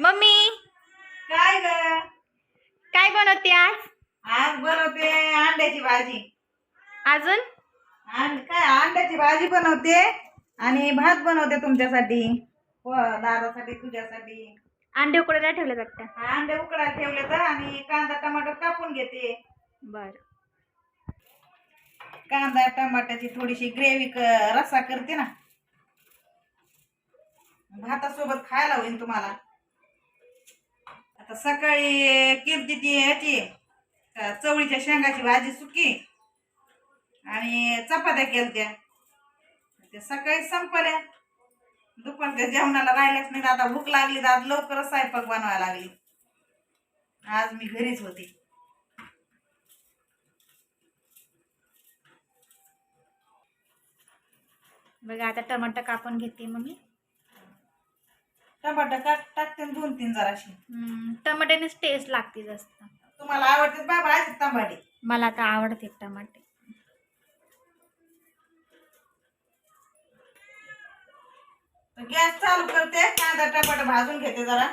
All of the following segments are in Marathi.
मम्मी. काय ग? काय बनवते आज? आज बनवते अंड्याची भाजी. अजून? आणि काय अंड्याची भाजी बनवते आणि भात बनवते तुमच्यासाठी. व दादासाठी तुझ्यासाठी. अंडे उकडायला ठेवले वाटतं. हा, अंडे उकडायला ठेवले तर आणि कांदा टमाटर कापून घेते. बर. कांदा टमाट्याची थोडीशी ग्रेव्ही रस्सा करते ना. भातासोबत खायला होईल तुम्हाला. आता सकाळी केलती ती ह्याची चवळीच्या शेंगाची भाजी सुकी आणि चपात्या केलत्या. त्या सकाळी संपल्या. दुपारच्या जेवणाला राहिल्याच नाही दादा भूक लागली तर लवकरच स्वयंपाक बनवायला लागली. आज मी घरीच होते. बघा आता टमाटर कापून घेते मम्मी. टमाटर टाक टाकते न दोन तीन जराशी. हम्म, टमाट्यानेच टेस्ट लागते जास्त. तुम्हाला आवडते बाबा आज तांबाडी मला तर आवडते टमाटे. गॅस चालू करते कांदा टमाटर भाजून घेते जरा.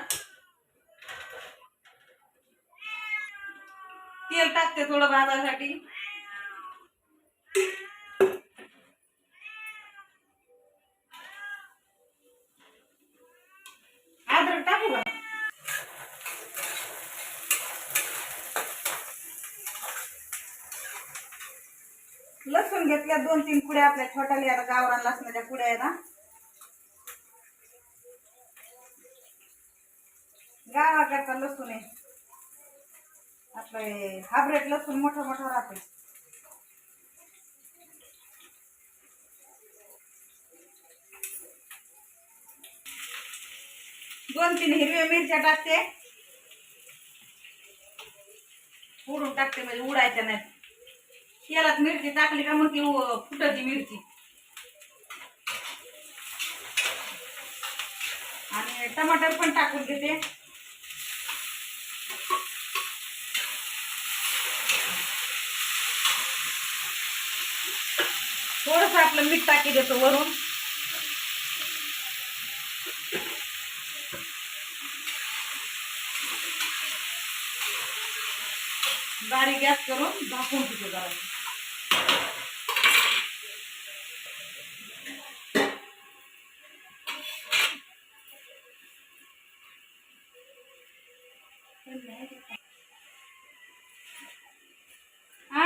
तेल टाकते थोडं भाजायसाठी अद्रक टाकू का लसूण घेतल्या दोन तीन कुड्या आपल्या छोट्याला आता गावरान लसणाच्या कुड्या आहेत गावाकडचा लसूण आहे. आपलं हाब्रेट लसूण मोठं मोठं राहते. दोन तीन हिरव्या मिरच्या टाकते. उडून टाकते म्हणजे उडायच्या नाहीत. तेलात मिरची टाकली का मग ती फुटती मिरची. आणि टमाटर पण टाकून घेते. थोडस आपलं मीठ टाकी देतो वरून. बारीक गॅस करून झाकून ठेवतो जरा.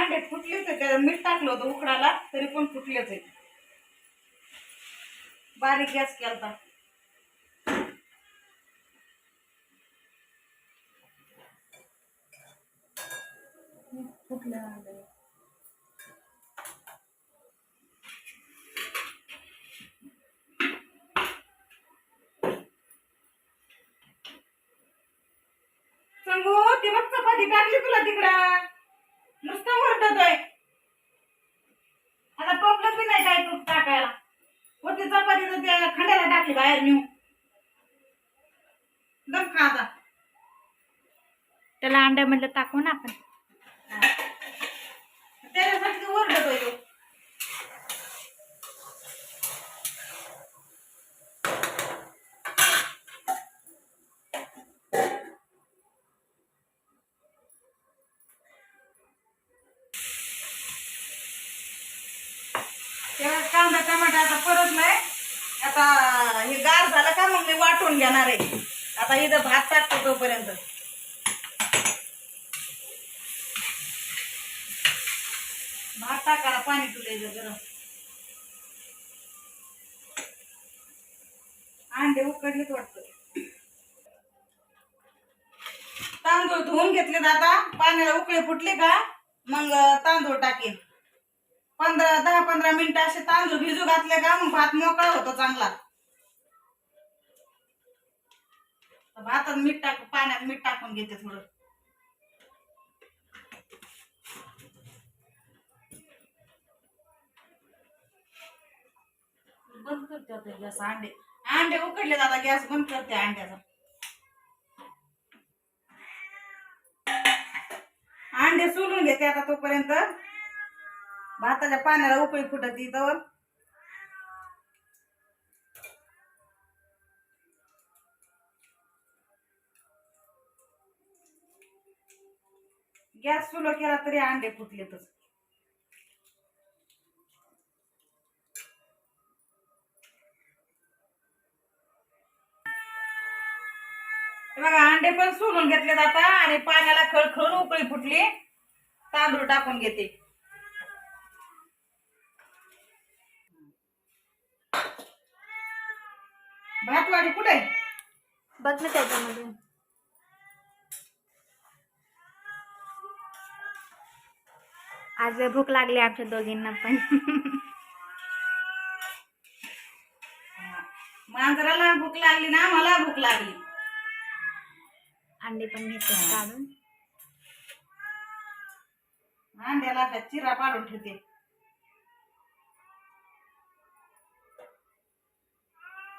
अंडे फुटलेच आहे. त्याला मीठ टाकलं होतं उकडाला तरी पण फुटलेच आहे. बारीक गॅस केलता. फुटले ते सांगू ती बघ चपाती टाकली तुला तिकडं. नुसतं वरडतोय आता टोपलं बी नाही काय तू टाकायला. होती चपाती तर त्या खंड्याला टाकली बाहेर नेऊ दम खा आता. त्याला अंड्यामधलं टाकू ना आपण. त्याच्यासाठी तू वरडतोय तो तेव्हा कांदा टमाटा आता परतलाय आता हे गार झालं का मग मी वाटून घेणार आहे. आता इथं भात टाकतो तोपर्यंत. भात टाकायला पाणी तुलायचं गरम अंडे उकडलेच वाटतं. तांदूळ धुवून घेतले आता. पाण्याला उकळे फुटले का मग तांदूळ टाकेन. पंधरा दहा पंधरा मिनिटं असे तांदूळ भिजू घातले का मग भात मोकळा होतो चांगला. भातात मीठ टाक पाण्यात मीठ टाकून घेते थोडं. बंद करते आता गॅस अंडे. अंडे उकडले आता गॅस बंद करते अंड्याचा. अंडे सोलून घेते आता तोपर्यंत. भाताच्या पाण्याला उकळी फुटत तवर गॅस सुलो केला तरी अंडे फुटलेतच. बघा अंडे पण सोलून घेतले आता आणि पाण्याला खळखळून उकळी फुटली. तांदूळ टाकून घेते. भातवाडी कुठे बघ ना त्याच्यामध्ये आज भूक लागली आमच्या दोघींना पण. मांजराला भूक लागली ना मला भूक लागली. अंडे पण घेते काढून. अंड्याला असा चिरा पाडून ठेवते.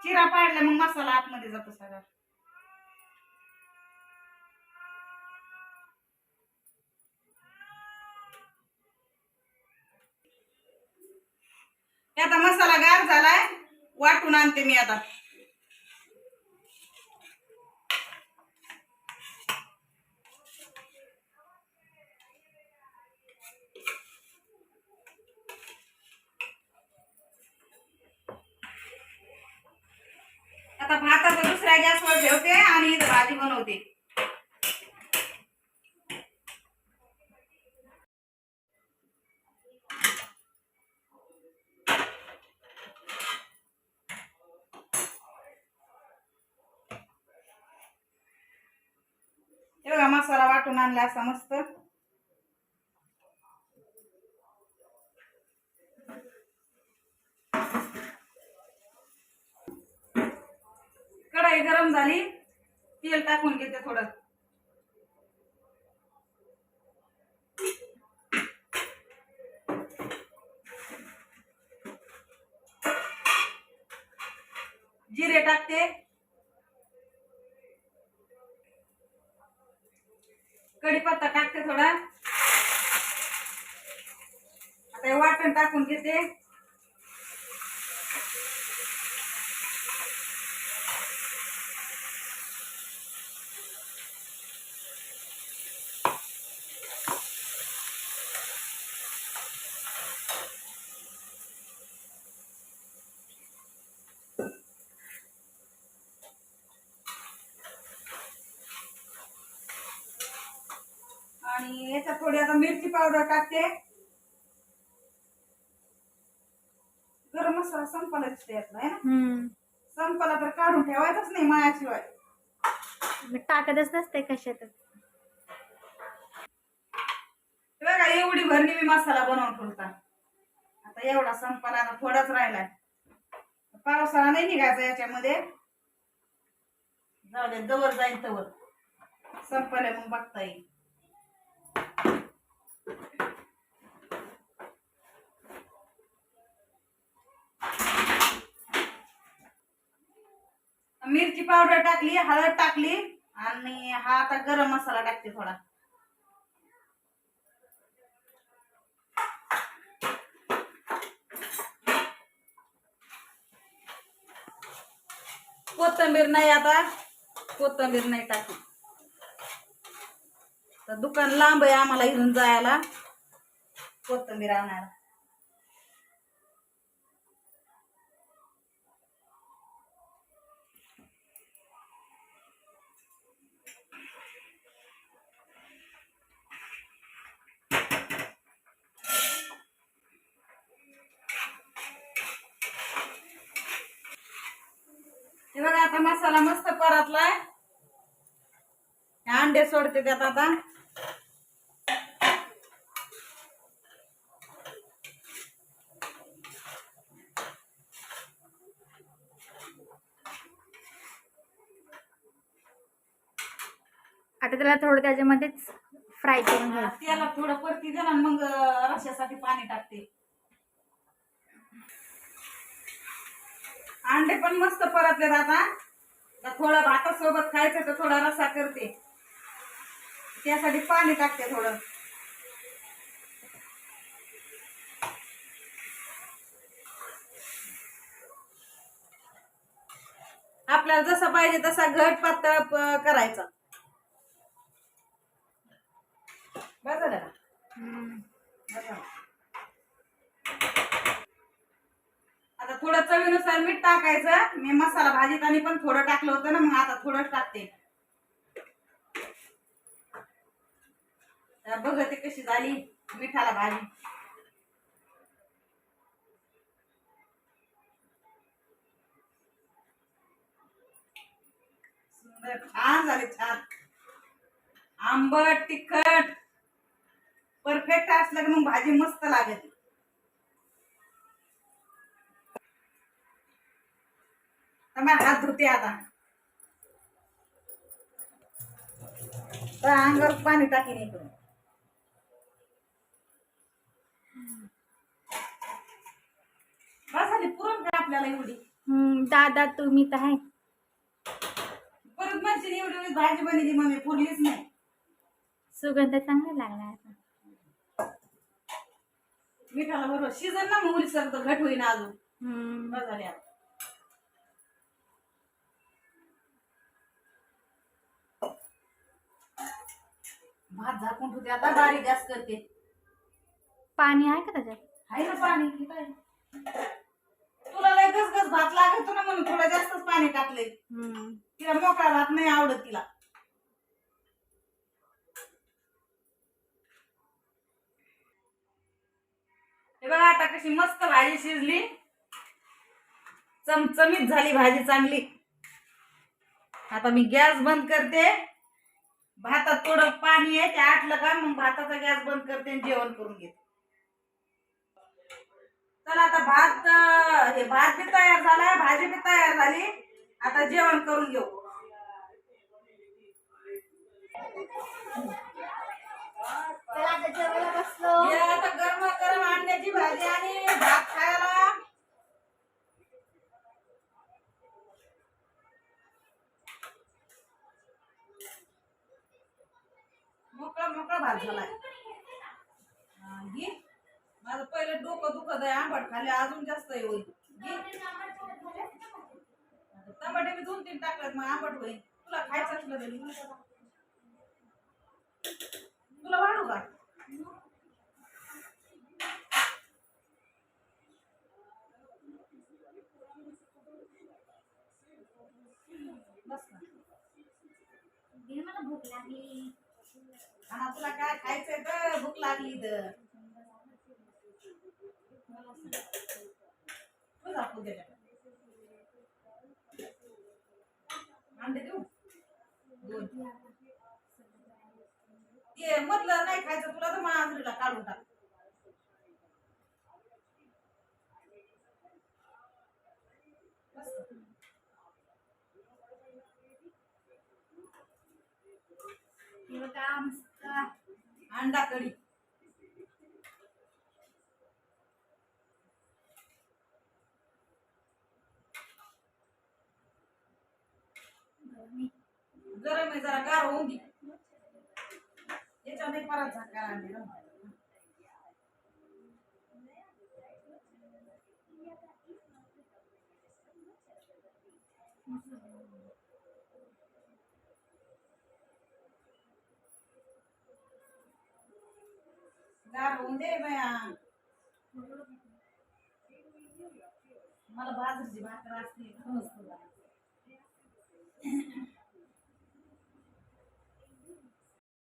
चिरा पाडला मग मसाला आतमध्ये जातो सगळा. हे आता मसाला गार झालाय. वाटून आणते मी आता. आता भाताचा दुसऱ्या गॅसवर ठेवते आणि इथं भाजी बनवते. बघा मसाला वाटून आणला असा मस्त. कढाई गरम झाली तेल टाकून घेते थोडं. जिरे टाकते. कढीपत्ता टाकते थोडा. आता वाटण टाकून घेते. आता मिरची पावडर टाकते. गरम मसाला संपायलाच त्यातला आहे ना? संपाला तर काढून ठेवायचंच नाही मायाशिवाय. टाकतच नसते कशातच. हे बघा एवढी भरणी मी मसाला बनवून ठेवता. आता एवढा संपाला आता थोडाच राहिलाय. पावसाळा नाही निघायचा याच्यामध्ये. जाऊ दे दवर जाईल तवर. संपाला मग बघता येईल. मिरची पावडर टाकली हळद टाकली आणि हा आता गरम मसाला टाकते थोडा. कोथंबीर नाही आता. कोथंबीर नाही टाकली. तर दुकान लांब आहे आम्हाला इथून जायला. कोथंबीर आणायला हे बघा आता मसाला मस्त परतलाय. अंडे सोडते त्यात आता. आता त्याला थोडं त्याच्यामध्येच फ्राय करून घ्यायचं. त्याला थोडं परती ना मग रश्यासाठी पाणी टाकते. अंडे पण मस्त परतले आता. थोडं भातासोबत खायचं तर थोडा रस्सा करते. त्यासाठी पाणी टाकते थोडं. आपल्याला जसा पाहिजे तसा घट पातळ करायचा. बस झालं. आता थोडं चवीनुसार मीठ टाकायचं. मी मसाला भाजीत आणि पण थोडं टाकलं होतं ना मग आता थोडं टाकते. तर बघते कशी झाली मिठाला भाजी. सुंदर छान झाले छान. आंबट तिखट. परफेक्ट असलं की मग भाजी मस्त लागते. हात धुते आता. तर अंगावर पाणी टाकीन इकडून. बस झाली पुरण का आपल्याला एवढी? हम्म, दादा तुम्ही तर आहे. परत एवढी एवढी भाजी बनली मम्मी पुरलीच नाही. सुगंध चांगला लागला आता. मिठाला बरोबर शिजन ना मग सर तर घट होईना अजून. हम्म. झाली आता. भात झाकून ठेवते आता बारीक गॅस करते. पाणी आहे का त्याच्यात? आहे ना पाणी? की काय तुला लय गसगस भात लागतो ना म्हणून थोडं जास्तच पाणी टाकले हम्म. तिला मोकळा भात नाही आवडत तिला. हे बघा आता कशी मस्त भाजी शिजली. चमचमीत झाली भाजी चांगली. आता मी गॅस बंद करते. भातात थोडं पाणी आहे ते आटलं का मग भाताचा गॅस बंद करते आणि जेवण करून घेते. चला आता भात हे भात बी तयार झालाय भाजी बी तयार झाली. आता जेवण करून घेऊ. चला आता जेवायला बसलो हे आता गरम गरम अंड्याची आणि भात खायला. मोकळा मोकळा भात झालाय. घे. माझं पहिलं डोकं दुखत आहे आंबट खाली अजून जास्त आहे होईल. टमाटे मी दोन तीन टाकल्यात मग आंबट होईल. तुला खायचं असलं तरी. तुला वाढू का बस ना घे मला भूक लागली हा तुला काय खायचंय तर? भूक लागली तर. तू दे अंडे देऊ? दोन. ते मधलं नाही खायचं तुला तर मांजरीला काढून टाक बस का? हे बघा मस्त अंडा कढी गरम आहे जरा गार होऊन दे याच्यामध्ये परत झाकायला आणले ना दे मला बाजरीची भाकर असते खमस तुला